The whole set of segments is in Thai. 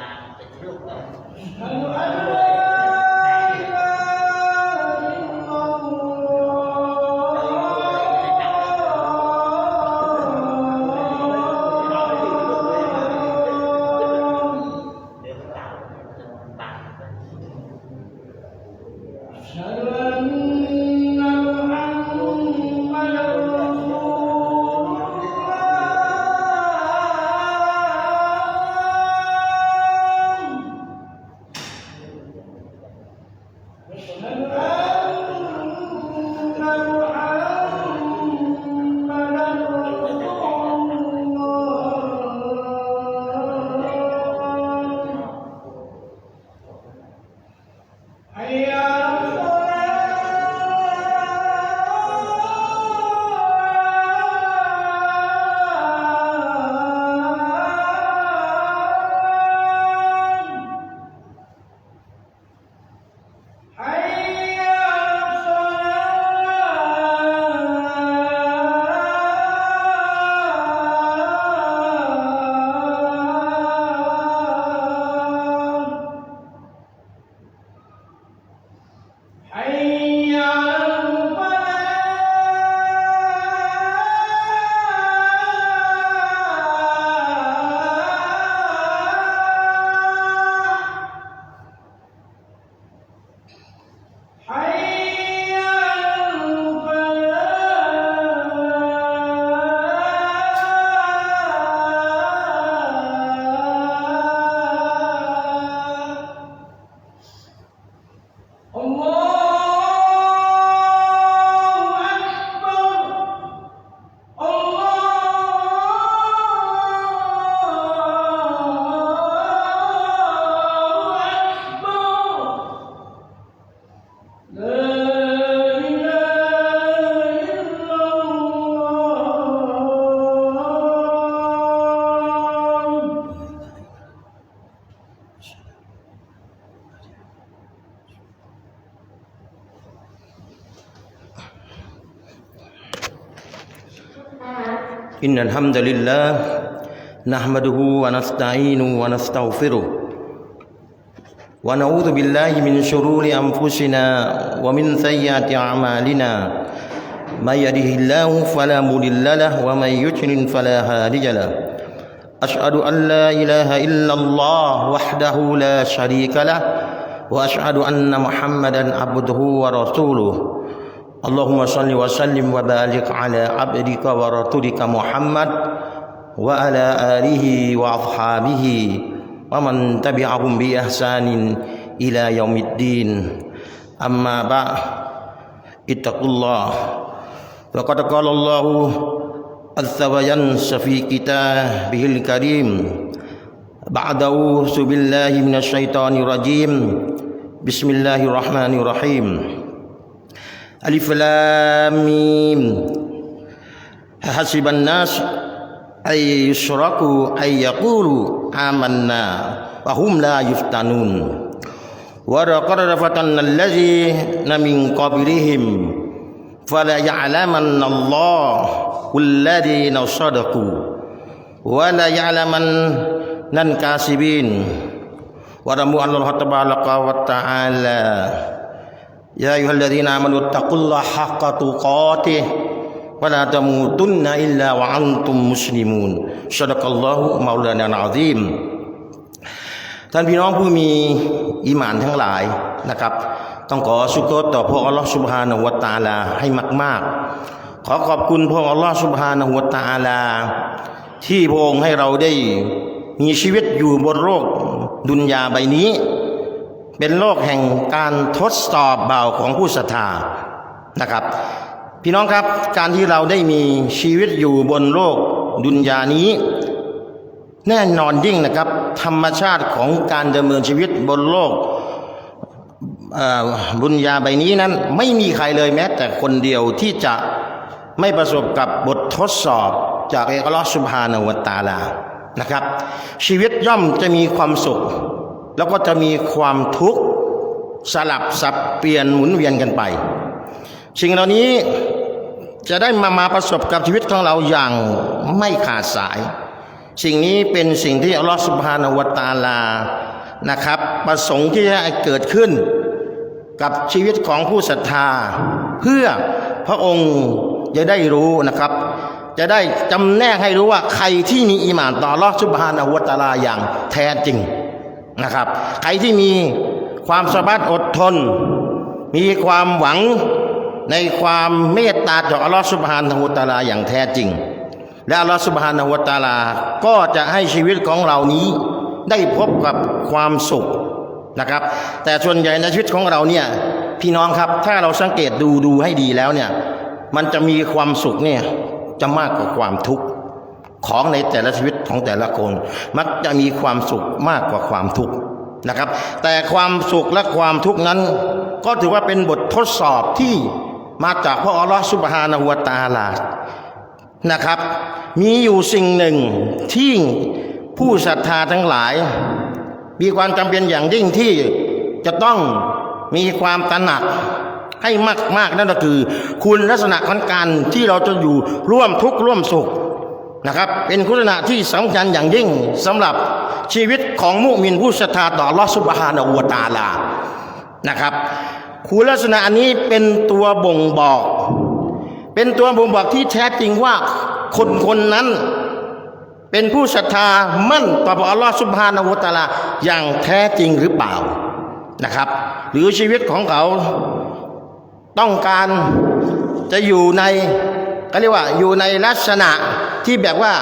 บางเป็นรูปแบบ إن الحمد لله نحمده ونستعينه ونستغفره ونعوذ بالله من شرور أنفسنا ومن سيئات أعمالنا. من يهده الله فلا مضل له ومن يضلل فلا هادي له. أشهد أن لا إله إلا الله وحده لا شريك له وأشهد أن محمدا عبده ورسوله. اللهم صل وسلم وبارك على عبدك ورسولك محمد وعلى آله وأصحابه ومن تبعهم بإحسان إلى يوم الدين. أما بعد اتقوا الله. فقد قال الله عز وجل في كتابه الكريم بعد أعوذ بالله من الشيطان الرجيم. بسم الله الرحمن الرحيم. ألف لام ميم حسب الناس أن يشركوا أن يقولوا آمنا وهم لا يفتنون ولقد فتنا الذين من قبلهم فلا يعلمن الله الذين صدقوا ولا يعلمن الكاذبين ورموا أن الله تبارك وتعالى يا أيها الذين آمنوا اتقوا الله حق تقاته ولا تموتن إلا وأنتم مسلمون صدق الله مولانا العظيم ท่านพี่น้องผู้มีอิหมานทั้งหลายนะครับ ต้องขอสุกรต่อพระอัลลอฮฺสุบฮานะฮูวะตะอาลาให้มาก ๆ ขอขอบคุณพระอัลลอฮฺสุบฮานะฮูวะตะอาลา ที่พระองค์ให้เราได้มีชีวิตอยู่บนโลก ดุนยาใบนี้ เป็นโลกแห่งการทดสอบเบาของผู้ศรัทธานะครับ พี่น้องครับการที่เราได้มีชีวิตอยู่บนโลกดุนยานี้ แน่นอนยิ่งนะครับ ธรรมชาติของการดำเนินชีวิตบนโลกบุญญาใบนี้นั้นไม่มีใครเลยแม้ แต่คนเดียวที่จะไม่ประสบกับบททดสอบจากอัลลอฮฺสุบฮานาวตาลานะครับ ชีวิตย่อมจะมีความสุข แล้วก็จะมีความทุกข์สลับสับเปลี่ยนหมุนเวียนกันไป สิ่งเหล่านี้จะได้มามาประสบกับชีวิตของเราอย่างไม่ขาดสาย สิ่งนี้เป็นสิ่งที่อัลลอฮฺสุบฮานาวตาลานะครับ ประสงค์ที่จะเกิดขึ้นกับชีวิตของผู้ศรัทธา เพื่อพระองค์จะได้รู้นะครับ จะได้จำแนกให้รู้ว่าใครที่มีอีหมานต่ออัลลอฮฺสุบฮานะฮูวตาลาอย่างแท้จริง นะครับ ใครที่มีความสามารถอดทน มีความหวังในความเมตตาจากอัลลอฮฺสุบฮานะฮูตาลาอย่างแท้จริง และอัลลอฮฺสุบฮานะฮูตาลา ก็จะให้ชีวิตของเรานี้ได้พบกับความสุขนะครับ แต่ส่วนใหญ่ในชีวิตของเราเนี่ยพี่น้องครับถ้าเราสังเกตดูดูให้ดีแล้วเนี่ยมันจะมีความสุขเนี่ยจะมากกว่าความทุกข์ ของในแต่ละชีวิตของแต่ละคน มักจะมีความสุขมากกว่าความทุกข์นะครับ แต่ความสุขและความทุกข์นั้น ก็ถือว่าเป็นบททดสอบที่มาจากพระอัลลอฮฺสุบฮานะฮูวตาลานะครับ มีอยู่สิ่งหนึ่งที่ผู้ศรัทธาทั้งหลาย มีความจำเป็นอย่างยิ่งที่จะต้องมีความตระหนักให้มากๆนั่นก็คือ คุณลักษณะของการที่เราจะอยู่ร่วมทุกข์ร่วมสุข นะครับเป็นคุณลักษณะที่สำคัญอย่างยิ่งสำหรับชีวิตของมุมินผู้ศรัทธาต่อลอสุบฮานะฮูวตาลานะครับคุณลักษณะอันนี้เป็นตัวบ่งบอก เป็นตัวบ่งบอกที่แท้จริงว่าคนคนนั้นเป็นผู้ศรัทธามั่นต่อพระอัลลอฮฺสุบฮานาวุตาลาอย่างแท้จริงหรือเปล่านะครับ หรือชีวิตของเขาต้องการจะอยู่ในก็เรียกว่าอยู่ในลักษณะ ที่แบบว่า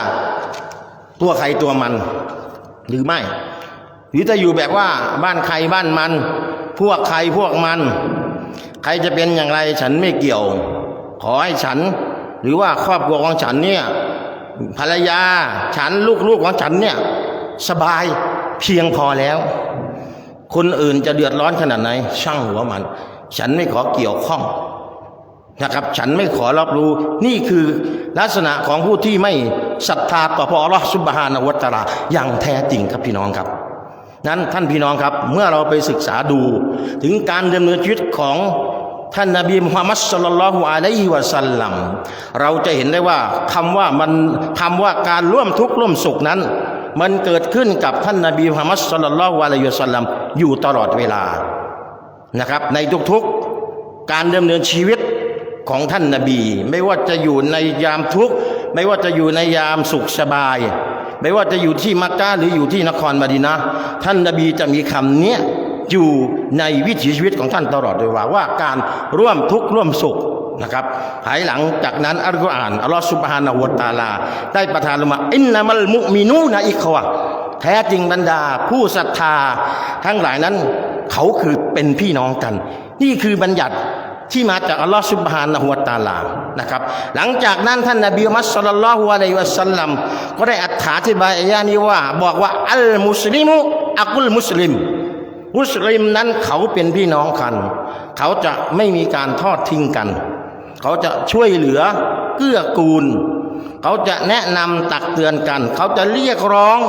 ตัวใครตัวมัน หรือไม่ หรือจะอยู่แบบว่าบ้านใครบ้านมัน พวกใครพวกมัน ใครจะเป็นอย่างไรฉันไม่เกี่ยว ขอให้ฉัน หรือว่าครอบครัวของฉันเนี่ยภรรยาฉันลูกๆของฉันเนี่ยสบายเพียงพอแล้ว คนอื่นจะเดือดร้อนขนาดไหนช่างหัวมัน ฉันไม่ขอเกี่ยวข้อง นะครับ ฉันไม่ขอรับรู้ นี่คือลักษณะของผู้ที่ไม่ศรัทธาต่อพระอัลลอฮฺสุบฮานวะตะอาลาอย่างแท้จริงครับพี่น้องครับ นั้นท่านพี่น้องครับ เมื่อเราไปศึกษาดู ถึงการดำเนินชีวิตของท่านนบีมุฮัมมัดสุลลัลลอฮุอะลัยฮิวะสัลลัมเราจะเห็นได้ว่าคำว่ามันคำว่าการร่วมทุกข์ร่วมสุขนั้น มันเกิดขึ้นกับท่านนบีมุฮัมมัดสุลลัลลอฮุอะลัยฮิวะสัลลัมอยู่ตลอดเวลานะครับ ในทุกๆการดำเนินชีวิต ของท่านนบี ไม่ว่าจะอยู่ในยามทุกข์ไม่ว่าจะอยู่ในยามสุขสบาย ไม่ว่าจะอยู่ที่มักกะหรืออยู่ที่นครมดีนะท่านนบีจะมีคำเนี้ยอยู่ในวิถีชีวิตของท่านตลอดเลยว่าว่าการร่วมทุกข์ร่วมสุขนะครับภายหลังจากนั้นอัลกุรอานอัลลอฮฺสุบฮานะฮูวตาลา ได้ประทานลงมาอินนามัลมุมินูนะอิควะแท้จริงบรรดา ผู้ศรัทธา ทั้งหลายนั้น เขาคือเป็นพี่น้องกัน นี่คือบัญญัติ ที่มาจากอัลลอฮฺสุบฮานะฮูวะตาลานะครับ หลังจากนั้นท่านนบีมุฮัมมัดศ็อลลัลลอฮุอะลัยวะสัลลัมก็ได้อธิบายอายะนี้ว่า บอกว่าอัลมุสลิมุอักุลมุสลิม มุสลิมนั้นเขาเป็นพี่น้องกัน เขาจะไม่มีการทอดทิ้งกัน เขาจะช่วยเหลือเกื้อกูล เขาจะแนะนำตักเตือนกัน เขาจะเรียกร้อง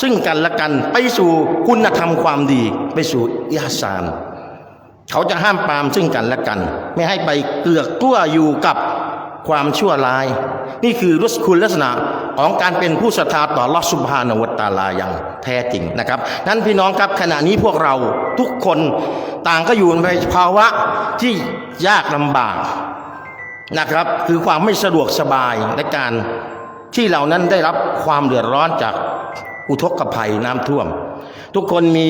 ซึ่งกันและกันไปสู่คุณธรรมความดี ไปสู่อิฮซาน เขาจะห้ามปรามซึ่งกันและกัน ไม่ให้ไปเกลือกกลั้วอยู่กับความชั่วร้าย นี่คือรุสคุณลักษณะของการเป็นผู้ศรัทธาต่อลอสุบฮานวตาลาอย่างแท้จริงนะครับ นั้นพี่น้องครับขณะนี้พวกเราทุกคนต่างก็อยู่ในภาวะที่ยากลำบากนะครับ คือความไม่สะดวกสบายในการที่เหล่านั้นได้รับความเดือดร้อนจากอุทกภัยน้ำท่วม ทุกคนมี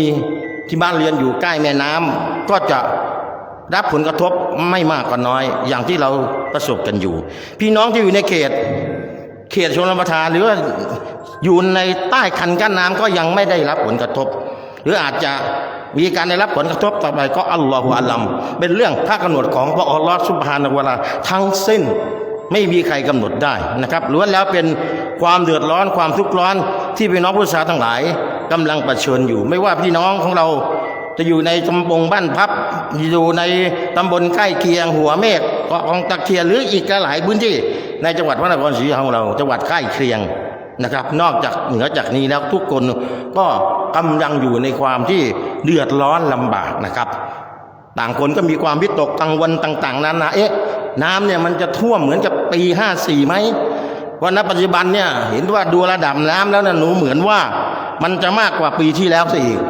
ที่บ้านเรือนอยู่ใกล้แม่น้ำก็จะรับผลกระทบไม่มากก็น้อย อย่างที่เราประสบกันอยู่ พี่น้องที่อยู่ในเขต เขตชนประทานหรือว่าอยู่ในใต้คันกั้นน้ำก็ยังไม่ได้รับผลกระทบ หรืออาจจะมีการได้รับผลกระทบต่อไปก็อัลลอฮฺอัลลัมเป็นเรื่องถ้ากำหนดของพระอัลลอฮฺสุบฮานาวะลาทั้งสิ้น ไม่มีใครกำหนดได้นะครับล้วนแล้วเป็นความเดือดร้อนความทุกข์ร้อนที่พี่น้องผู้ชายทั้งหลายกำลังประชิญอยู่ ไม่ว่าพี่น้องของเราจะอยู่ในตำบลบ้านพับ อยู่ในตำบลใกล้เคียงหัวเมฆเกาะของตะเคียนหรืออีกหลายพื้นที่ในจังหวัดพระนครศรีอยุธยาของเราจังหวัดใกล้เคียงนะครับ นอกจากเหนือจากนี้แล้วทุกคนก็กำลังอยู่ในความที่เดือดร้อนลำบากนะครับ ต่างคนก็มีความวิตกกังวลต่าง ๆนานาเอ๊ะ น้ำเนี่ยมันจะท่วมเหมือนกับปีห้าสี่ไหมวันณปัจจุบันเนี่ยเห็นว่าดูระดับน้ำแล้วนะหนูเหมือนว่า มันจะมากกว่าปีที่แล้วซะอีก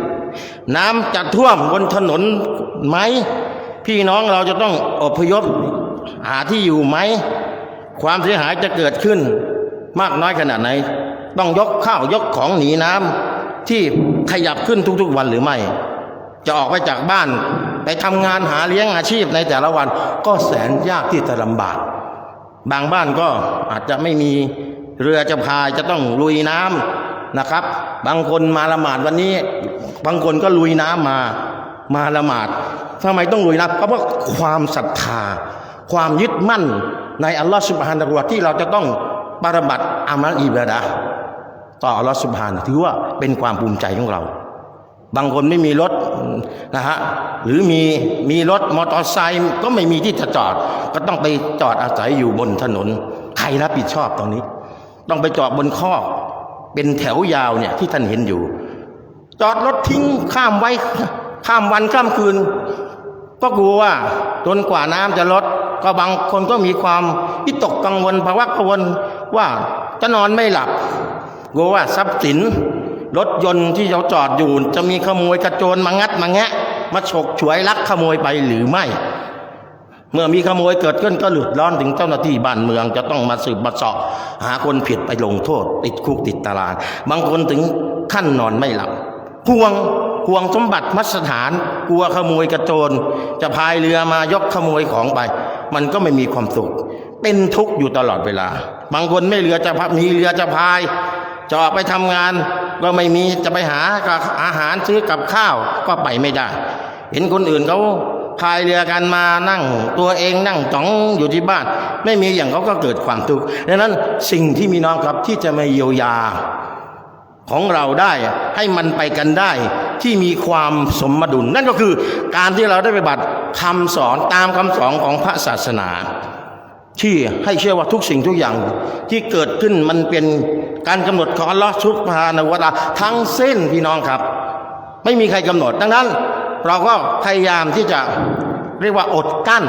น้ำจะท่วมบนถนนไหม พี่น้องเราจะต้องอพยพหาที่อยู่ไหม ความเสียหายจะเกิดขึ้น มากน้อยขนาดไหน ต้องยกข้าวยกของหนีน้ำที่ขยับขึ้นทุกๆวันหรือไม่ จะออกไปจากบ้าน ไปทำงานหาเลี้ยงอาชีพในแต่ละวัน ก็แสนยากที่จะลำบาก บางบ้านก็อาจจะไม่มีเรือจะพายจะต้องลุยน้ำนะครับ บางคนมาละหมาดวันนี้ บางคนก็ลุยน้ำมามาละหมาดทำไมต้องลุยน้ำเพราะว่าความศรัทธา ความยึดมั่นในอัลลอฮฺสุบฮานะฮูวะที่เราจะต้องปฏิบัติอามัลอิบาดะห์ต่ออัลลอฮฺสุบฮานะถือว่าเป็นความภูมิใจของเรา บางคนไม่มีรถ นะฮะหรือมีมีรถมอเตอร์ไซค์ก็ไม่มีที่จะจอด ก็ต้องไปจอดอาศัยอยู่บนถนน ใครรับผิดชอบตรงนี้ ต้องไปจอดบนคอกเป็นแถวยาวเนี่ยที่ท่านเห็นอยู่ จอดรถทิ้งข้ามไว้ข้ามวันข้ามคืน ก็กลัวว่าจนกว่าน้ำจะลดก็บางคนก็มีความวิตกกังวลภาวะกังวลว่าจะนอนไม่หลับกลัวว่าทรัพย์สิน รถยนต์ที่เราจอดอยู่ จะมีขโมยกระโจนมางัดมาแงะ มาฉกฉวยลักขโมยไปหรือไม่ เมื่อมีขโมยเกิดขึ้นก็หลุดร้อนถึงเจ้าหน้าที่บ้านเมือง จะต้องมาสืบมาสาะหาคนผิดไปลงโทษ ติดคุกติดตาราง บางคนถึงขั้นนอนไม่หลับห่วงห่วงสมบัติมัสถานกลัวขโมยกระโจน จะพายเรือมายกขโมยของไป มันก็ไม่มีความสุข เป็นทุกข์อยู่ตลอดเวลา บางคนไม่เรือจะพับมีเรือจะพายจะออกไปทำงาน ก็ไม่มีจะไปหากับอาหารซื้อกับข้าวก็ไปไม่ได้ เห็นคนอื่นเขาพายเรือกันมานั่ง ตัวเองนั่งจ้องอยู่ที่บ้าน ไม่มีอย่างเขาก็เกิดความทุกข์ดังนั้นสิ่งที่มีน้องครับที่จะมาเยียวยาของเราได้ให้มันไปกันได้ที่มีความสมดุล นั่นก็คือการที่เราได้ไปบัติคำสอนตามคำสอนของพระศาสนา ที่ให้เชื่อว่าทุกสิ่งทุกอย่างที่เกิดขึ้นมันเป็นการกำหนดของอัลลอฮฺชุบฮานาวะตาทั้งเส้นพี่น้องครับ ไม่มีใครกำหนด ดังนั้น เราก็พยายามที่จะเรียกว่าอดกั้น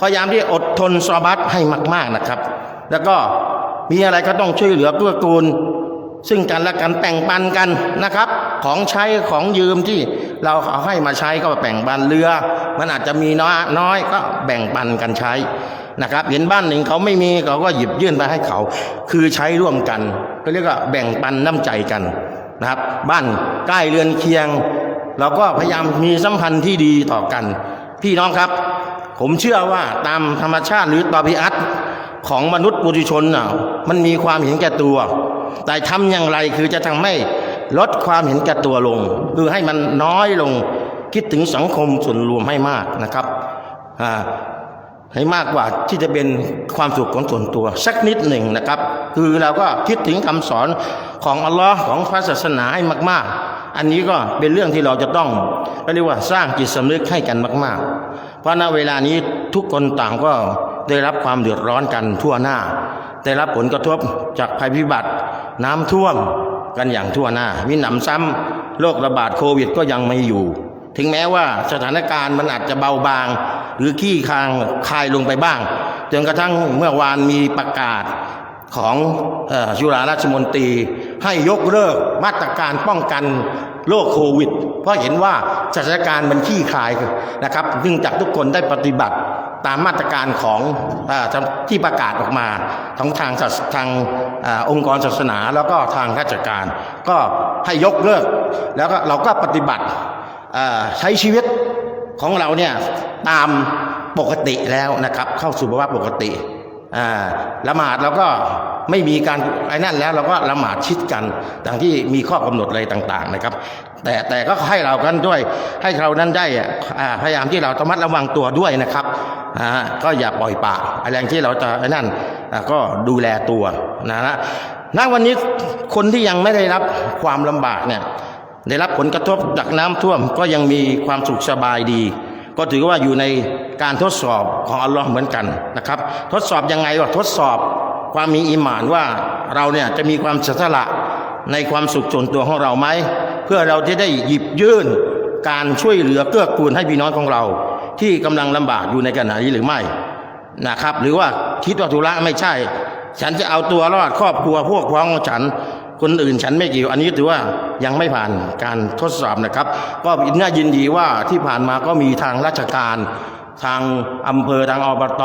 พยายามที่อดทนซอบัตให้มาก ๆนะครับ แล้วก็มีอะไรก็ต้องช่วยเหลือเกื้อกูล ซึ่งกันและกันแบ่งปันกันนะครับ ของใช้ของยืมที่เราเอาให้มาใช้ก็แบ่งปันเรือ มันอาจจะมีน้อยน้อยก็แบ่งปันกันใช้ นะครับ เห็นบ้านหนึ่งเขาไม่มีเขาก็หยิบยื่นไปให้เขา คือใช้ร่วมกันก็เรียกว่าแบ่งปันน้ำใจกันนะครับ บ้านใกล้เรือนเคียง เราก็พยายามมีสัมพันธ์ที่ดีต่อกัน พี่น้องครับ ผมเชื่อว่าตามธรรมชาติหรือตอพิอัตของมนุษย์ปุถุชนน่ะมันมีความเห็นแก่ตัว แต่ทำอย่างไรคือจะทำให้ลดความเห็นแก่ตัวลง คือให้มันน้อยลงคิดถึงสังคมส่วนรวมให้มากนะครับอ่า ให้มากกว่าที่จะเป็นความสุขของส่วนตัว สักนิดหนึ่งนะครับ คือเราก็คิดถึงคำสอนของอัลลอฮ์ของพระศาสนาให้มาก ๆ อันนี้ก็เป็นเรื่องที่เราจะต้องเรียกว่าสร้างจิตสำนึกให้กันมาก ๆ เพราะณเวลานี้ทุกคนต่างก็ได้รับความเดือดร้อนกันทั่วหน้า ได้รับผลกระทบจากภัยพิบัติ น้ำท่วมกันอย่างทั่วหน้า มีหนำซ้ำโรคระบาดโควิดก็ยังไม่อยู่ ถึงแม้ว่าสถานการณ์มันอาจจะเบาบาง หรือขี้คางคลายลงไปบ้าง จนกระทั่งเมื่อวานมีประกาศของเออจุฬาราชมนตรี ให้ยกเลิกมาตรการป้องกันโรคโควิด เพราะเห็นว่าสถานการณ์มันขี้คลายนะครับเนื่องจากทุกคนได้ปฏิบัติตามมาตรการของอที่ประกาศออกมาทั้งทางทางอองค์กรศาสนาแล้วก็ทางราชการ ก็ให้ยกเลิก แล้วก็เราก็ปฏิบัติ ใช้ชีวิตของเราเนี่ยตามปกติแล้วนะครับ เข้าสู่ภาวะปกติละหมาดเราก็ไม่มีการไอ้นั่นแล้วเราก็ละหมาดชิดกันดังที่มีข้อกำหนดอะไรต่างๆนะครับ แต่แต่ก็ให้เรากันด้วยให้เรานั้นได้พยายามที่เราต้องมัดระวังตัวด้วยนะครับก็อย่าปล่อยปละอะไรที่เราจะไอ้นั่นก็ดูแลตัวนะฮะณวันนี้คนที่ยังไม่ได้รับความลำบากเนี่ย ได้รับผลกระทบจากน้ำท่วมก็ยังมีความสุขสบายดี ก็ถือว่าอยู่ในการทดสอบของอัลลอฮ์เหมือนกันนะครับ ทดสอบยังไงวะทดสอบความมีอิหมานว่าเราเนี่ยจะมีความเสียสละในความสุขส่วนตัวของเราไหมเพื่อเราจะได้หยิบยื่นการช่วยเหลือเกื้อกูลให้พี่น้องของเรา ที่กำลังลำบากอยู่ในขณะนี้หรือไม่นะครับ หรือว่าคิดว่าธุระไม่ใช่ ฉันจะเอาตัวรอดครอบครัวพวกพ้องของฉัน คนอื่นฉันไม่เกี่ยว อันนี้ถือว่ายังไม่ผ่านการทดสอบนะครับ ก็น่ายินดีว่าที่ผ่านมาก็มีทางราชการ ทางอำเภอทางอบต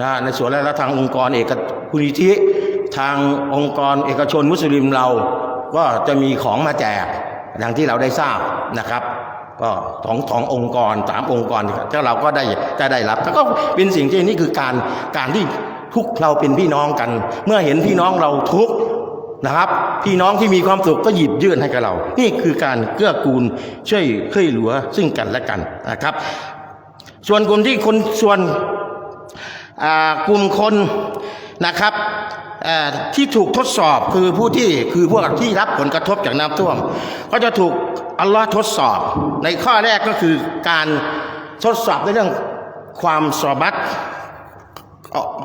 นะในส่วนและทางองค์กรเอกคุณิธิทางองค์กรเอกชนมุสลิมเราก็จะมีของมาแจกดังที่เราได้ทราบนะครับ ก็สองสององค์กรสามองค์กรถ้าเราก็ได้จะได้รับแล้วก็เป็นสิ่งที่นี่คือการการที่ทุกเราเป็นพี่น้องกัน เมื่อเห็นพี่น้องเราทุกข์ นะครับ พี่น้องที่มีความสุขก็หยิบยื่นให้กับเรา นี่คือการเกื้อกูลช่วยช่วยเหลือซึ่งกันและกันนะครับ ส่วนกลุ่มที่คนส่วนกลุ่มคนนะครับที่ถูกทดสอบคือผู้ที่คือพวกที่รับผลกระทบจากน้ำท่วม ก็จะถูกอัลลอฮ์ทดสอบ ในข้อแรกก็คือการทดสอบในเรื่องความสอบัต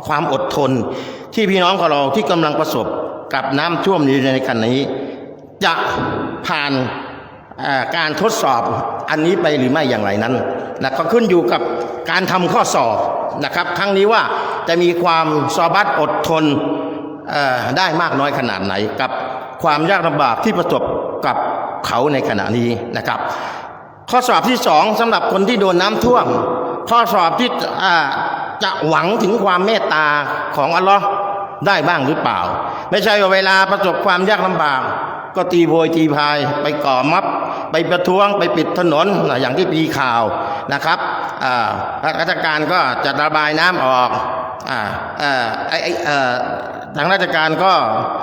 ความอดทนที่พี่น้องของเราที่กำลังประสบ กับน้ำท่วมอยู่ในขณะนี้ จะผ่านการทดสอบอันนี้ไปหรือไม่อย่างไรนั้นนะก็ขึ้นอยู่กับการทำข้อสอบนะครับครั้งนี้ว่าจะมีความสอบัตอดทนได้มากน้อยขนาดไหนกับความยากลำบากที่ประสบกับเขาในขณะนี้นะครับ ข้อสอบที่สองสำหรับคนที่โดนน้ำท่วม ข้อสอบที่จะหวังถึงความเมตตาของอัลลอฮ์ได้บ้างหรือเปล่า ไม่ใช่ว่าเวลาประสบความยากลำบาก ก็ตีโพยตีพาย ไปก่อม็อบไปประท้วงไปปิดถนนนะอย่างที่มีข่าวนะครับราชการก็จะระบายน้ำออกอ่าออไอ้ไอ้เอ่อทางราชการก็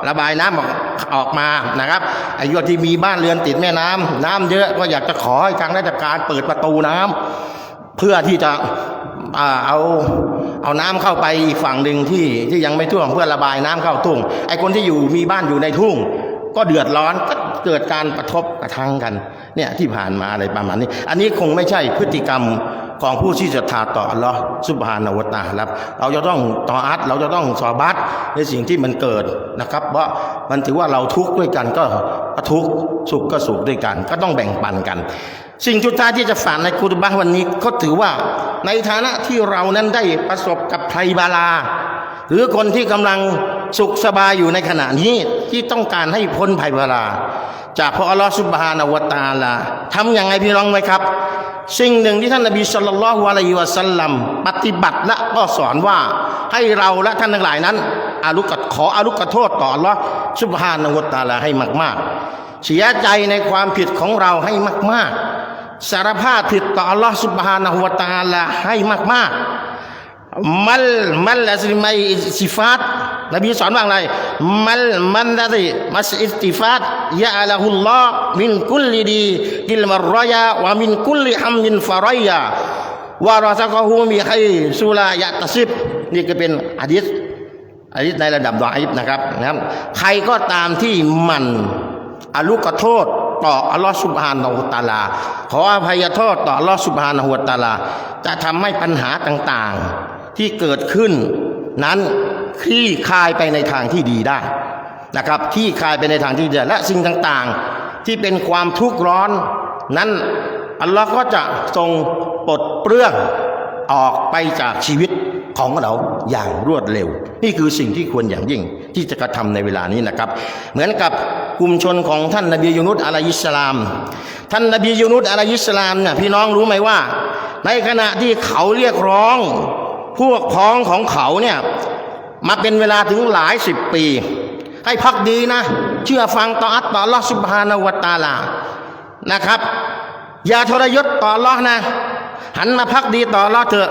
ระบายน้ำออกออกมานะครับไอ้ยอดที่มีบ้านเรือนติดแม่น้ำน้ำเยอะก็อยากจะขอให้ทางราชการเปิดประตูน้ำเพื่อที่จะอเอา เอาน้ำเข้าไปอีกฝั่งหนึ่งที่ที่ยังไม่ท่วมเพื่อระบายน้ำเข้าทุ่ง ไอ้คนที่อยู่มีบ้านอยู่ในทุ่ง ก็เดือดร้อนก็เกิดการประทบกระทั่งกันเนี่ยที่ผ่านมาอะไรประมาณนี้ อันนี้คงไม่ใช่พฤติกรรมของผู้ที่ศรัทธาต่ออัลลอฮ์ซุบฮานาวตะอาลาเราจะต้องต่ออัดเราจะต้องสอบัตในสิ่งที่มันเกิดนะครับ เพราะมันถือว่าเราทุกข์ด้วยกันก็ทุกข์สุขก็สุขด้วยกัน ก็ต้องแบ่งปันกัน สิ่งสุดท้ายที่จะฝากในคุตบะห์วันนี้ก็ถือว่าในฐานะที่เรานั้นได้ประสบกับภัยบาลา หรือคนที่กำลังสุขสบายอยู่ในขณะนี้ที่ต้องการให้พ้นภัยเวลา จากพระอัลลอฮฺสุบฮานาวตาลาทำอย่างไรพี่น้องไหมครับ สิ่งหนึ่งที่ท่านนบีสุลต่านละฮ์อะลัยวะสัลลัมปฏิบัติและก็สอนว่าให้เราและท่านทั้งหลายนั้นอารุกขออารุกโทษต่ออัลลอฮฺสุบฮานาวตาลาให้มาก ๆ เสียใจในความผิดของเราให้มาก ๆ สารภาพผิดต่ออัลลอฮฺสุบฮานะฮุวะตาลาให้มากๆ มัลมัลละสิมัยสิฟาตนบีสอนว่าอะไรมัลมันละสิมัสอิสติฟาตยะละฮุลลอฮ์มินกุลลิดีกิลมารอยาวะมินกุลลิฮัมมินฟารอยาวะรอซักะฮูมีให้สุลายะตะซิบนี่ก็เป็นอะดีษอะดีษในระดับดออิบนะครับนะครับ ใครก็ตามที่มันอารุกโทษ ต่ออัลลอฮฺสุบฮานาหุตาลา ขออภัยโทษต่ออัลลอฮฺสุบฮานาหุตาลา จะทำให้ปัญหาต่างๆที่เกิดขึ้น นั้นคลี่คลายไปในทางที่ดีได้นะครับคลี่คลายไปในทางที่ดีและสิ่งต่างๆ ที่เป็นความทุกข์ร้อน นั้นอัลลอฮ์ก็จะทรงปลดเปลื้องออกไปจากชีวิต ของเราอย่างรวดเร็ว นี่คือสิ่งที่ควรอย่างยิ่งที่จะกระทำในเวลานี้นะครับ เหมือนกับกลุ่มชนของท่านนบียูนุสอะลัยฮิสลาม ท่านนบียูนุสอะลัยฮิสลามเนี่ยพี่น้องรู้ไหมว่า ในขณะที่เขาเรียกร้อง พวกพ้องของเขาเนี่ยมาเป็นเวลาถึงหลายสิบปี ให้พักดีนะ เชื่อฟังต่ออัตต่อลอสุบฮานาวตาลานะครับ อย่าทรยศต่อลอนะหันมาพักดีต่อลอเถอะ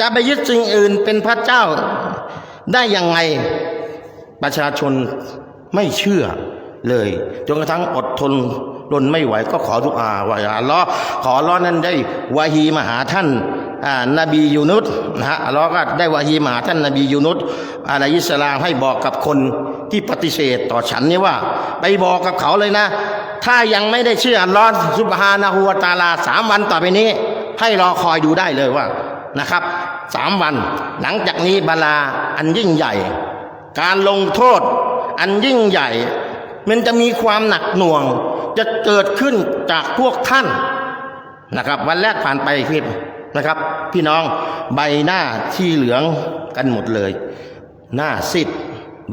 จะไปยึดสิ่งอื่นเป็นพระเจ้าได้ยังไงประชาชนไม่เชื่อเลยจนกระทั่งอดทนรนไม่ไหวก็ขอทุกอาว่าอย่าอัลลอฮ์ขออัลล้อฮ์นั้นได้วาฮีมาหาท่านอ่านบียูนุสนะฮะอัลลอฮ์ก็ได้วาฮีมาหาท่านนบียูนุสอะลัยฮิสลามให้บอกกับคนที่ปฏิเสธต่อฉันนี่ว่า ไปบอกกับเขาเลยนะ ถ้ายังไม่ได้เชื่ออัลลอฮ์ซุบฮานะฮูวตาลาสามวันต่อไปนี้ ให้รอคอยดูได้เลยว่านะครับ สามวัน หลังจากนี้บาลาอันยิ่งใหญ่ การลงโทษ อันยิ่งใหญ่ มันจะมีความหนักหน่วง จะเกิดขึ้นจากพวกท่านนะครับ วันแรกผ่านไปพี่นะครับ พี่น้องใบหน้าที่เหลืองกันหมดเลย หน้าซีด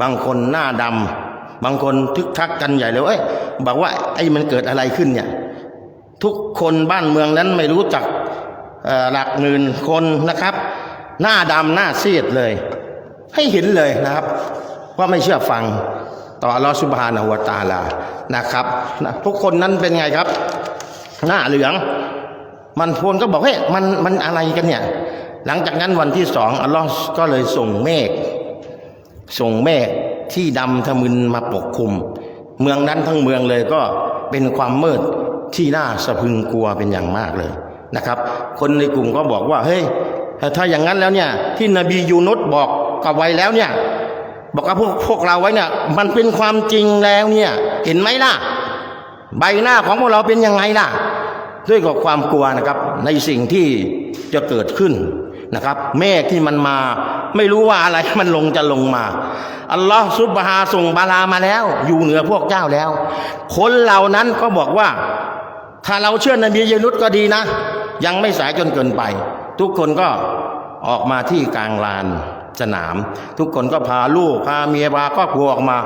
บางคนหน้าดำบางคนทึกทักกันใหญ่เลยเอ้ยบอกว่าไอ้มันเกิดอะไรขึ้นเนี่ยทุกคนบ้านเมืองนั้นไม่รู้จักหลักหมื่นคนนะครับ หน้าดำหน้าซีดเลย ให้เห็นเลยนะครับ ว่าไม่เชื่อฟังต่ออัลอสุบฮานะฮูวตาลานะครับนะทุกคนนั้นเป็นไงครับ หน้าเหลือง มันพวนก็บอกเฮ้ยมันมันอะไรกันเนี่ย หลังจากนั้นวันที่สองอัลลอฮ์ก็เลยส่งเมฆส่งเมฆที่ดำทะมึนมาปกคลุม เมืองนั้นทั้งเมืองเลยก็เป็นความมืดที่น่าสะพึงกลัวเป็นอย่างมากเลยนะครับ คนในกลุ่มก็บอกว่าเฮ้ย ถ้าอย่างนั้นแล้วเนี่ยที่นบียูนุสบอกกับไว้แล้วเนี่ยบอกกับพวกพวกเราไว้เนี่ยมันเป็นความจริงแล้วเนี่ยเห็นไหมล่ะ ใบหน้าของพวกเราเป็นยังไงล่ะ ด้วยกับความกลัวนะครับ ในสิ่งที่จะเกิดขึ้นนะครับ เมฆที่มันมา ไม่รู้ว่าอะไรมันลงจะลงมา อัลลอฮ์ซุบฮาส่งบาลามาแล้ว อยู่เหนือพวกเจ้าแล้ว คนเหล่านั้นก็บอกว่า ถ้าเราเชื่อนบียูนุษก็ดีนะ ยังไม่สายจนเกินไป ทุกคนก็ออกมาที่กลางลานสนาม ทุกคนก็พาลูกพาเมียพาครอบครัวออกมา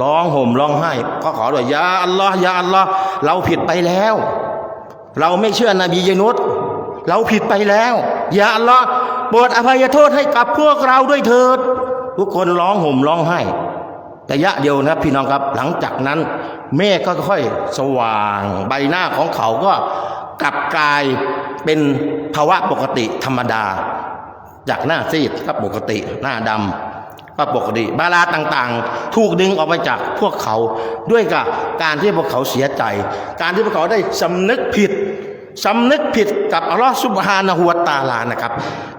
ร้องห่มร้องไห้ก็ขอด้วยยาอัลลอฮ์ยาอัลลอฮ์เราผิดไปแล้ว เราไม่เชื่อนบียนุษเราผิดไปแล้วยาอัลลอฮ์โปรดอภัยโทษให้กับพวกเราด้วยเถิด ทุกคนร้องห่มร้องไห้ระยะเดียวนะพี่น้องครับหลังจากนั้น เมฆก็ค่อยสว่าง ใบหน้าของเขาก็ กลับกลายเป็นภาวะปกติธรรมดา จากหน้าซีดก็ปกติหน้าดำก็ปกติ บาลาต่างๆ ถูกดึงออกไปจากพวกเขาด้วยกับการที่พวกเขาเสียใจ การที่พวกเขาได้สำนึกผิดสำนึกผิดกับอัลลอฮฺสุบฮานะฮูวตาลานะครับ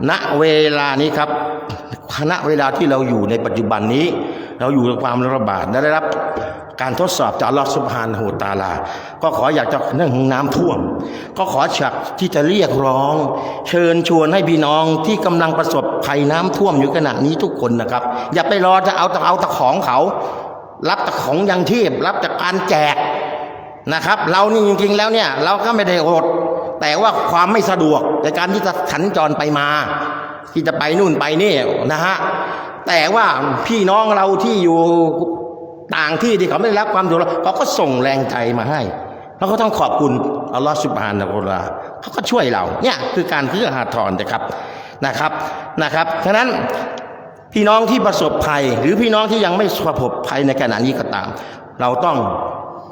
ณเวลานี้ครับ ณะเวลาที่เราอยู่ในปัจจุบันนี้ เราอยู่ในความระบาดและได้รับการทดสอบจากลอสุบฮานะฮูวะตาลา ก็ขออยากจะเรื่องน้ำท่วม ก็ขอฉักที่จะเรียกร้อง เชิญชวนให้พี่น้องที่กำลังประสบภัยน้ำท่วมอยู่ขณะนี้ทุกคนนะครับ อย่าไปรอจะเอาต่เอาต่ของเขา รับต่ของยังชีพ รับแต่การแจกนะครับ เรานี่จริงๆแล้วเนี่ย เราก็ไม่ได้อดแต่ว่าความไม่สะดวกในการที่จะสัญจรไปมา ที่จะไปนู่นไปนี่นะฮะแต่ว่าพี่น้องเราที่อยู่ต่างที่ที่เขาไม่ได้รับความเดือดร้อนเขาก็ส่งแรงใจมาให้เราก็ต้องขอบคุณอัลลอฮฺสุบฮานะฮูวะตะอาลาเขาก็ช่วยเราเนี่ยคือการเพื่อหาทรนะครับนะครับนะครับฉะนั้นพี่น้องที่ประสบภัย หรือพี่น้องที่ยังไม่ประสบภัยในขณะนี้ก็ตาม เราต้อง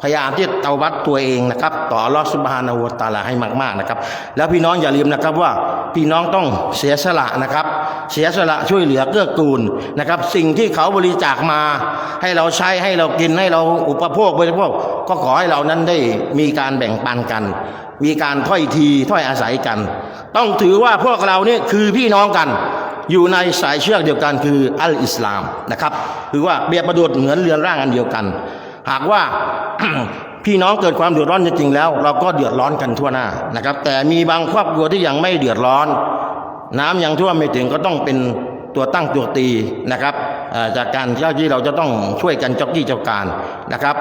พยายามที่เตาวัดตัวเองนะครับ ต่ออัลลอฮฺสุบฮานะฮูวตาลาให้มากๆนะครับ แล้วพี่น้องอย่าลืมนะครับว่าพี่น้องต้องเสียสละนะครับ เสียสละช่วยเหลือเกื้อกูลนะครับ สิ่งที่เขาบริจาคมา ให้เราใช้ให้เรากินให้เราอุปโภคบริโภคก็ขอให้เรานั้นได้มีการแบ่งปันกัน มีการถ้อยทีถ้อยอาศัยกัน ต้องถือว่าพวกเราเนี่ยคือพี่น้องกันอยู่ในสายเชือกเดียวกันคืออัลอิสลามนะครับ คือว่าเบียดประดุดเหมือนเรือนร่างอันเดียวกัน หากว่าพี่น้องเกิดความเดือดร้อนจริงๆแล้ว เราก็เดือดร้อนกันทั่วหน้านะครับ แต่มีบางครอบครัวที่ยังไม่เดือดร้อน น้ำยังท่วมไม่ถึงก็ต้องเป็นตัวตั้งตัวตีนะครับจากการเจ้าที่เราจะต้องช่วยกันจ็อกกี้เจ้าการนะครับ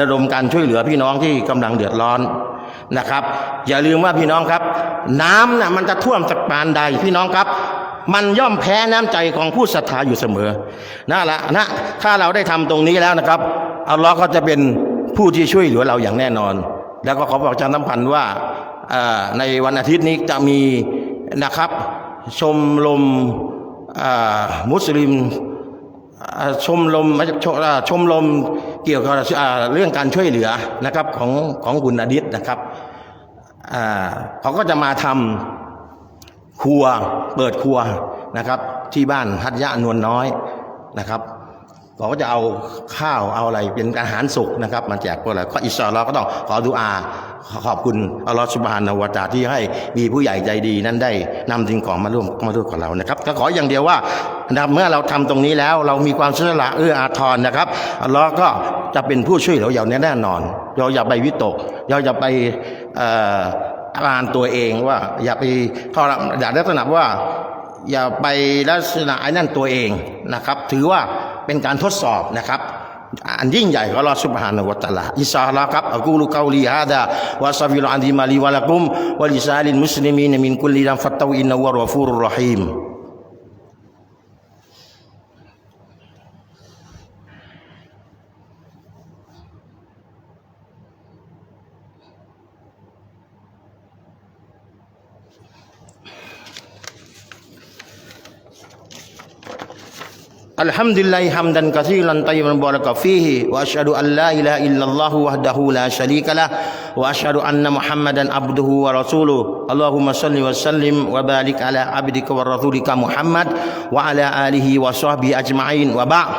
ระดมการช่วยเหลือพี่น้องที่กำลังเดือดร้อนนะครับ อย่าลืมว่าพี่น้องครับ น้ำน่ะมันจะท่วมสักปานใดพี่น้องครับ มันย่อมแพ้น้ำใจของผู้ศรัทธาอยู่เสมอนั่นแหละนะถ้าเราได้ทำตรงนี้แล้วนะครับอัลลอฮ์ก็จะเป็นผู้ที่ช่วยเหลือเราอย่างแน่นอน แล้วก็ขอบอกอาจารย์น้ำพันธ์ว่าในวันอาทิตย์นี้จะมีนะครับ ชมรมมุสลิมชมรมชชมรมเกี่ยวกับเรื่องการช่วยเหลือนะครับของของคุณอดิษฐ์นะครับเขาก็จะมาทำ ครัวเปิดครัวนะครับ ที่บ้านฮัตยะนวลน้อยนะครับเขาก็จะเอาข้าวเอาอะไรเป็นอาหารสุกนะครับ มาแจกพวกเราก็อิสลาห์ก็ต้องขอดุอาขอบคุณอัลลอฮฺสุบฮานาวตาที่ให้มีผู้ใหญ่ใจดีนั้นได้นำสิ่งของมาร่วมมาร่วมกับเรานะครับก็ขออย่างเดียวว่านะเมื่อเราทำตรงนี้แล้วเรามีความเสียสละเอื้ออาทรนะครับอัลลอฮ์ก็จะเป็นผู้ช่วยเหลืออย่างแน่นอน เราอย่าไปวิตก เราอย่าไป ปรานตัวเองว่า อย่าไปทรอย่าลักษณะว่า อย่าไปลักษณะไอ้นั่นตัวเองนะครับ ถือว่าเป็นการทดสอบนะครับ อันยิ่งใหญ่ของเราสุบฮานะวะตะลาอิสาลาครับอักูลูกาลีฮาดาวะซาบิลอันดีมาลีวาลกุมวาลิซาลินมุสลิมีนมินคุลีรัมฟัตตาอินนวรอฟูรุรรฮีม Alhamdulillah hamdan katsiran tayyiban baraka fihi wa asyhadu an la ilaha illallah wahdahu la syarikalah wa asyhadu anna muhammadan abduhu wa rasuluh. Allahumma salli wa sallim wa barik ala abdika wa rasulika Muhammad wa ala alihi wa sahbihi ajma'in. Wa ba'd.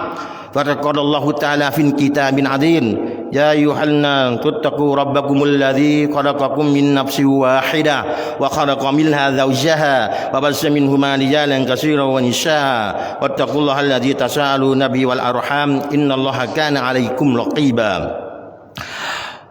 Fadakallahu ta'ala fin kitabin adzim يا أيها الناس اتقوا ربكم الذي خلقكم من نفس واحدة وخلق منها زوجها وبث منهما رجالا كثيرا ونساء واتقوا الله الذي تساءلون به والأرحام إن الله كان عليكم رقيبا.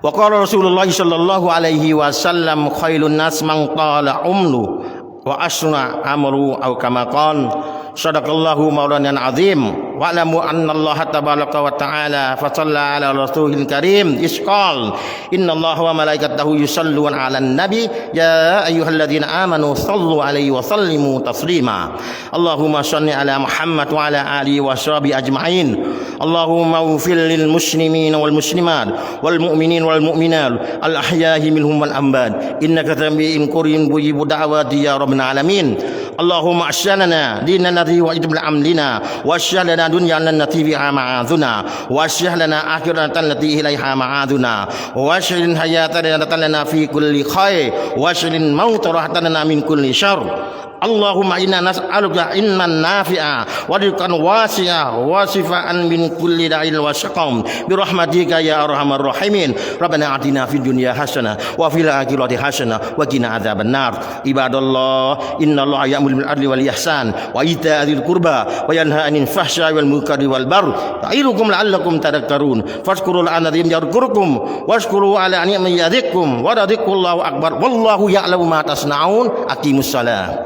وقال رسول الله صلى الله عليه وسلم خير الناس من طال عمره وأسرع عمره أو كما قال صدق الله مولانا العظيم واعلموا أن الله تبارك وتعالى فصلى على رسوله الكريم إذ قال إن الله وملائكته يصلون على النبي يا أيها الذين آمنوا صلوا عليه وسلموا تسليما اللهم صل على محمد وعلى آله وصحبه أجمعين اللهم اغفر للمسلمين والمسلمات والمؤمنين والمؤمنات الأحياء منهم والأموات إنك سميع قريب مجيب دعوات يا رب العالمين اللهم أشهدنا ديننا الذي وجد أمرنا واشهدنا دنيانا التي فيها معاذنا واشهد لنا آخرة التي إليها معاذنا واشهد الحياة لنا في كل خير واشهد الموت راحة لنا من كل شر. اللهم إنا نسألك علما نافعا ورزقا واسعا وشفاء من كل داء وسقم برحمتك يا أرحم الراحمين ربنا آتنا في الدنيا حسنة وفي الآخرة حسنة وقنا عذاب النار عباد الله إن الله يأمر بالعدل والإحسان وإيتاء ذي القربى وينهى عن الفحشاء والمنكر والبر يعظكم لعلكم تذكرون فاذكروا الآن الذين يذكركم واشكروا على نعم يزدكم ولذكر الله أكبر والله يعلم ما تصنعون أقيموا الصلاة